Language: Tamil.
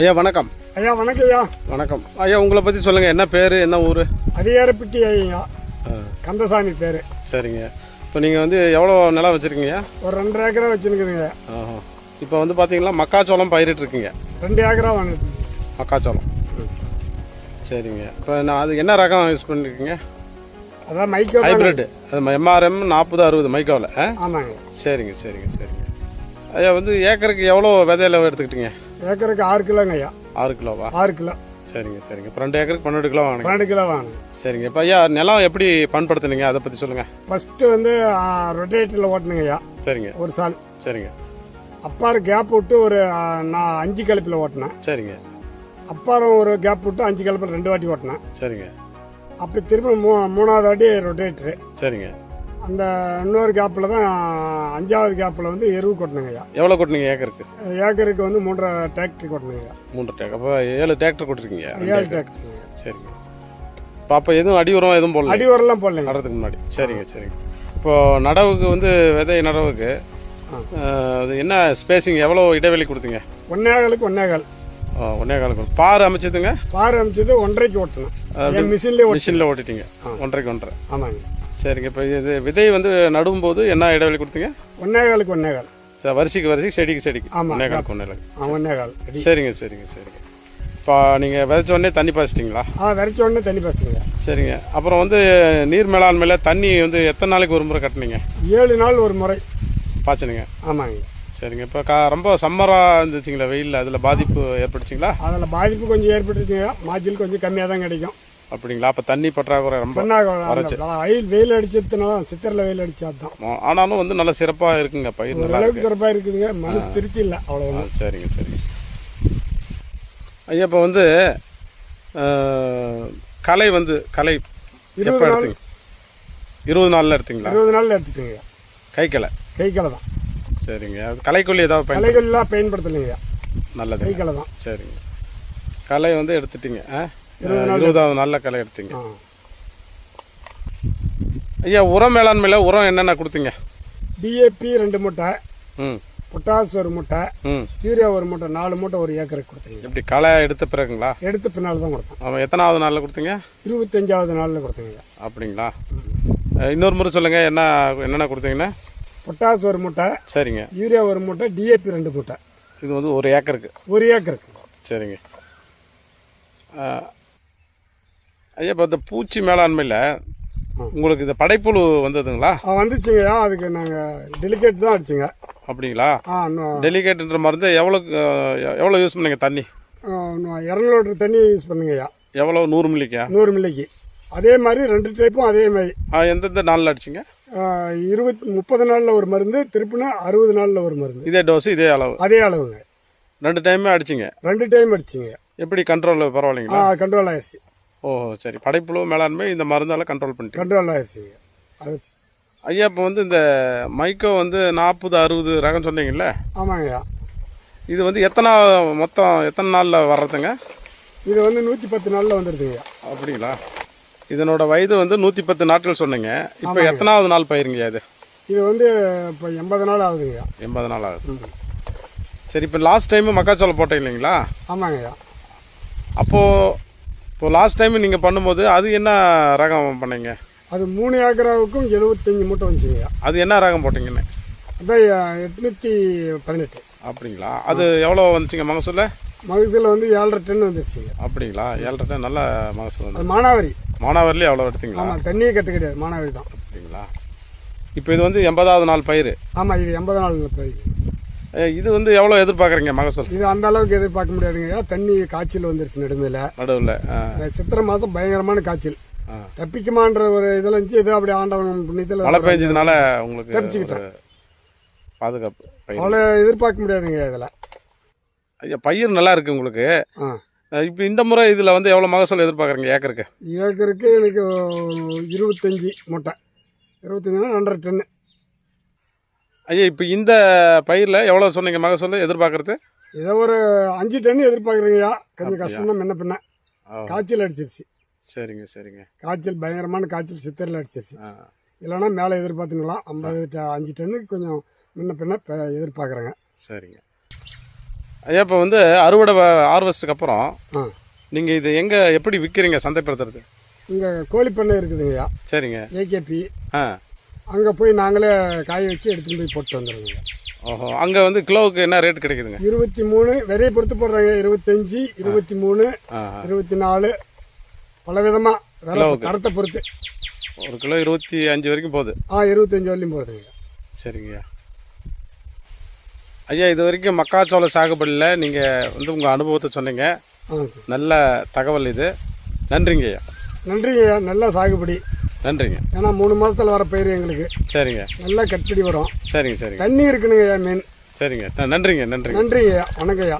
ஐயா வணக்கம். ஐயா வணக்கம் ஐயா. வணக்கம். ஐயா உங்களை பற்றி சொல்லுங்கள் என்ன பேர் என்ன ஊர்? அதிகாரப்பட்டி ஐயா. கந்தசாமி பேர். சரிங்க. இப்போ நீங்கள் வந்து எவ்வளோ நிலம் வச்சுருக்கீங்க? ஒரு ரெண்டு ஏக்கரா வச்சுருக்குதுங்க. இப்போ வந்து பார்த்தீங்கன்னா மக்காச்சோளம் பயிரிட்டு இருக்கீங்க. ரெண்டு ஏக்கரா வாங்கிட்டு மக்காச்சோளம். சரிங்க. இப்போ நான் அது என்ன ரகம் யூஸ் பண்ணியிருக்கீங்க அதான் மைக்கோ. ஹைப்ரிட் அது எம்ஆர்எம் நாற்பது அறுபது மைக்காவில் ஆமாங்க. சரிங்க சரிங்க சரிங்க. ஐயா வந்து ஏக்கருக்கு எவ்வளோ விதையில எடுத்துக்கிட்டீங்க? ஏக்கருக்கு ஆறு கிலோங்க ஐயா. ஆறு கிலோவா? ஆறு கிலோ. சரிங்க சரிங்க. இப்போ ரெண்டு ஏக்கருக்கு பன்னெண்டு கிலோ வாங்கினீங்க. பன்னெண்டு கிலோ வாங்கணும் சரிங்க. இப்போ ஐயா நிலம் எப்படி பண்படுத்துனீங்க அதை பற்றி சொல்லுங்கள் ஃபஸ்ட்டு வந்து ரொட்டேட்டரில் ஓட்டணுங்க ஐயா. சரிங்க. ஒரு சால். சரிங்க. அப்பாரு கேப் விட்டு ஒரு நான் அஞ்சு கலப்பில் ஓட்டினேன். சரிங்க. அப்பாரும் ஒரு கேப் விட்டு அஞ்சு கலப்பில் ரெண்டு வாட்டி ஓட்டினேன். சரிங்க. அப்போ திரும்ப மூ மூணாவது வாட்டி ரொட்டேட்டரு சரிங்க. அந்த இன்னொரு கேப்பில் தான் அஞ்சாவது கேப்பில் வந்து எருவு கொட்டினுங்க ஐயா எவ்வளோ கொட்டினீங்க ஏக்கருக்கு? ஏக்கருக்கு வந்து மூன்றரை டிராக்டர் கொட்டினுங்க ஐயா மூன்று டேக் அப்போ ஏழு டிராக்டர் கொட்டிருக்கீங்க. ஏழு டிராக்டர் சரிங்க. இப்போ அப்போ எதுவும் அடி உரம் எதுவும் போடல அடி உரம்லாம் போடலைங்க நடுறதுக்கு முன்னாடி. சரிங்க சரிங்க. இப்போ நடவுக்கு வந்து விதை நடவுக்கு அது என்ன ஸ்பேசிங் எவ்வளோ இடைவெளி கொடுத்தீங்க? ஒன்னேகாலுக்கு ஒன்னேகால். ஆ, ஒன்னே காலுக்கு பார் அமைச்சதுங்க? பாரு அமைச்சது ஒன்றரைக்கு ஓட்டணும். ஓட்டு மிஷினில் ஓட்டிட்டீங்க. ஒன்றரைக்கு ஒன்றரை. ஆமாங்க. சரிங்க இப்போ இது விதை வந்து நடுவும் போது என்ன இடைவெளி கொடுத்தீங்க? ஒன்னேகாலுக்கு ஒன்னேகால். சரி வரிசைக்கு வரிசைக்கு செடிக்கு செடிக்கு. ஒன்னே காலுக்கு ஒன்னே காலுக்கு ஆ ஒன்னேகால் அடி சரிங்க சரிங்க சரிங்க. இப்போ நீங்கள் விதைச்ச உடனே தண்ணி பாய்ச்சிட்டிங்களா? ஆ விரைச்ச உடனே தண்ணி பாய்ச்சுங்க சரிங்க. அப்புறம் வந்து நீர் மேலாண்மையில தண்ணி வந்து எத்தனை நாளைக்கு ஒரு முறை கட்டினீங்க? ஏழு நாள் ஒரு முறை. பாய்ச்சினுங்க? ஆமாங்க. சரிங்க இப்போ கா ரொம்ப சம்மராக இருந்துச்சுங்களா வெயிலில் அதில் பாதிப்பு ஏற்பட்டுச்சுங்களா? அதில் பாதிப்பு கொஞ்சம் ஏற்பட்டுச்சுங்க. மாய்ச்சல் கொஞ்சம் கம்மியாக தான் கிடைக்கும். அப்படிங்களா? அப்போ தண்ணி பற்றாக்குறை ரொம்ப பண்ணா வெயில் வெயில் அடிச்சதுனால சித்திரில் வெயில் அடிச்சா தான் ஆ, ஆனாலும் வந்து நல்ல சிறப்பாக இருக்குங்க பயிர் நல்லா இருக்கு. சிறப்பாக இருக்குதுங்க. மனசு திருப்தி இல்லை அவ்வளோ சரிங்க சரிங்க. ஐயா இப்போ வந்து களை வந்து களை எப்போ எடுத்தீங்க? இருபது நாளில் எடுத்தீங்களா? இருபது நாளில் எடுத்துச்சுங்க கை களை கை களை தான். சரிங்க. அது களைக்கொல்லி ஏதாவது பயன் களைகள்லாம் பயன்படுத்தலைங்க. நல்லது கை களை தான். சரிங்க. களை வந்து எடுத்துட்டீங்க ஆ? இருபதாவது நாளில் களை எடுத்தீங்க. ஐயா உரம் மேலாண்மையில் உரம் என்னென்ன கொடுத்தீங்க? டிஏபி ரெண்டு மூட்டை ம். பொட்டாஸ் ஒரு மூட்டை ம். யூரியா ஒரு மூட்டை நாலு மூட்டை ஒரு ஏக்கருக்கு கொடுத்தீங்க. எப்படி களை எடுத்த பிறகுங்களா? எடுத்த பின்னால் தான் கொடுத்தோம். அவன் எத்தனாவது நாளில் கொடுத்தீங்க? இருபத்தஞ்சாவது நாளில் கொடுத்தீங்க அப்படிங்களா? இன்னொரு முறை சொல்லுங்கள் என்ன என்னென்ன கொடுத்தீங்கன்னா? பொட்டாஸ் ஒரு மூட்டை சரிங்க. யூரியா ஒரு மூட்டை டிஏபி ரெண்டு மூட்டை. இது வந்து ஒரு ஏக்கருக்கு? ஒரு ஏக்கருக்கு. சரிங்க. ஐயா இப்போ இந்த பூச்சி மேலாண்மையில் உங்களுக்கு இந்த படைப்புழு வந்ததுங்களா? ஆ வந்துச்சுங்கய்யா அதுக்கு நாங்கள் டெலிகேட் தான் அடிச்சுங்க. அப்படிங்களா? டெலிகேட்ன்ற மருந்து எவ்வளோ எவ்வளோ யூஸ் பண்ணீங்க தண்ணி? இரநூறு லிட்டர் தண்ணி யூஸ் பண்ணுங்கய்யா எவ்வளோ? நூறு மில்லிக்கா? நூறு மில்லிக்கு. அதே மாதிரி ரெண்டு டைப்பும் அதே மாதிரி. எந்தெந்த நாளில் அடிச்சிங்க? இருபத்தி முப்பது நாளில் ஒரு மருந்து திருப்பினா அறுபது நாளில் ஒரு மருந்து. இதே டோஸ் இதே அளவு? அதே அளவுங்க. ரெண்டு டைமே அடிச்சிங்க? ரெண்டு டைம் அடிச்சிங்க. எப்படி கண்ட்ரோல் பரவாயில்லைங்களா? கண்ட்ரோல் ஆயிடுச்சு. ஓ சரி. படைப்புழு மேலாண்மை இந்த மருந்தால கண்ட்ரோல் பண்ணிட்டீங்க. கண்ட்ரோல் ஆயிடுச்சுங்க அது ஐயா இப்போ வந்து இந்த மைக்கோ வந்து நாற்பது அறுபது ரகம் சொன்னீங்கல்ல? ஆமாங்கய்யா. இது வந்து எத்தனை மொத்தம் எத்தனை நாளில் வர்றதுங்க? இது வந்து நூற்றி பத்து நாளில் வந்துடுதுங்கய்யா அப்படிங்களா? இதனோட வயது வந்து நூற்றி பத்து நாட்கள் சொன்னீங்க. இப்போ எத்தனாவது நாள் பயிருங்கய்யா இது? இது வந்து இப்போ எண்பது நாள் ஆகுதுங்கய்யா. எண்பது நாள் ஆகுது. சரி இப்போ லாஸ்ட் டைம் மக்காச்சோளம் போட்டீங்க இல்லைங்களா? ஆமாங்கய்யா. அப்போது இப்போ லாஸ்ட் டைம் நீங்கள் பண்ணும்போது அது என்ன ரகம் பண்ணீங்க? அது மூணு ஏக்கராவுக்கும் எழுபத்தஞ்சி மூட்டை வந்துச்சுங்கய்யா. அது என்ன ரகம் போட்டிங்கன்னு? அதான் எட்நூற்றி பதினெட்டு. அப்படிங்களா? அது எவ்வளோ வந்துச்சுங்க மகசூல் மகசூல் வந்து ஏழரை டன் வந்துருச்சுங்க. அப்படிங்களா? ஏழரை டன் நல்ல மகசூல் வந்து மானாவாரி. மானாவரிலே எவ்வளோ எடுத்தீங்களா? ஆமாம் தண்ணியே கற்று கிடையாது மானாவாரி தான். அப்படிங்களா? இப்போ இது வந்து எண்பதாவது நாள் பயிர். ஆமாம் இது எண்பது நாள் போய் இது வந்து எவ்வளோ எதிர்பார்க்குறீங்க மகசூல்? இது அந்த அளவுக்கு எதிர்பார்க்க முடியாதுங்கய்யா தண்ணி காய்ச்சல் வந்துருச்சு நடுமையில். நடுவில் சித்திரை மாதம் பயங்கரமான காய்ச்சல். தப்பிக்குமான்ற ஒரு இதில் இருந்துச்சு ஏதோ அப்படி ஆண்டவன் புண்ணியத்தில் மழை பெஞ்சதுனால உங்களுக்கு தப்பிச்சுக்கிட்டேன். பாதுகாப்பு அவ்வளோ எதிர்பார்க்க முடியாதுங்க இதில். ஐயா பயிர் நல்லா இருக்கு உங்களுக்கு. இப்போ இந்த முறை இதில் வந்து எவ்வளோ மகசூல் எதிர்பார்க்குறீங்க ஏக்கருக்கு? ஏக்கருக்கு எனக்கு இருபத்தஞ்சி மூட்டை. இருபத்தஞ்சுனா ரெண்டரை டன்னு ஐயா இப்போ இந்த பயிரில் எவ்வளோ சொன்னீங்க மகசூல் எதிர்பார்க்கறது? ஏதோ ஒரு அஞ்சு டன்னு எதிர்பார்க்குறீங்கய்யா கொஞ்சம் கஷ்டம் தான் முன்ன பின்ன. காய்ச்சல் அடிச்சிருச்சு. சரிங்க சரிங்க. காய்ச்சல் பயங்கரமான காய்ச்சல் சித்தரில் அடிச்சிருச்சு. இல்லைன்னா மேலே எதிர்பார்த்துக்கலாம் ஐம்பது அஞ்சு டன்னுக்கு கொஞ்சம் முன்ன பின்ன எதிர்பார்க்குறேங்க. சரிங்க. ஐயா இப்போ வந்து அறுவடை ஹார்வெஸ்ட்டுக்கு அப்புறம் ஆ. நீங்கள் இது எங்கே எப்படி விற்கிறீங்க சந்தைப்படுத்துறது? இங்கே கோழிப்பண்ணை இருக்குதுங்கய்யா சரிங்க. ஏகேபி ஆ. அங்கே போய் நாங்களே காய வச்சு எடுத்துகிட்டு போய் போட்டு வந்துடுவோங்க ஓஹோ அங்கே வந்து கிலோவுக்கு என்ன ரேட் கிடைக்குதுங்க? இருபத்தி மூணு விரைய பொறுத்து போடுறாங்க. இருபத்தஞ்சி இருபத்தி மூணு இருபத்தி நாலு பல விதமாக விலை கிலோவுக்கு. தரத்தை பொறுத்து. ஒரு கிலோ இருபத்தி அஞ்சு வரைக்கும் போகுது. ஆ இருபத்தஞ்சி வரலையும் போடுறதுங்க சரிங்கய்யா ஐயா இது வரைக்கும் மக்காச்சோள சாகுபடியில் நீங்கள் வந்து உங்கள் அனுபவத்தை சொன்னீங்க. ஆ சரி. நல்ல தகவல் இது. நன்றிங்க ஐயா. நன்றிங்கய்யா நல்லா சாகுபடி. நன்றிங்க. ஏன்னா மூணு மாதத்தில் வர பயிர் எங்களுக்கு. சரிங்க. நல்லா கட்டுப்படி வரும். சரிங்க சரிங்க. தண்ணி இருக்குனுங்கய்யா மீன். சரிங்க. ந- நன்றிங்க நன்றிங்க. நன்றிங்கய்யா வணக்கம்ய்யா.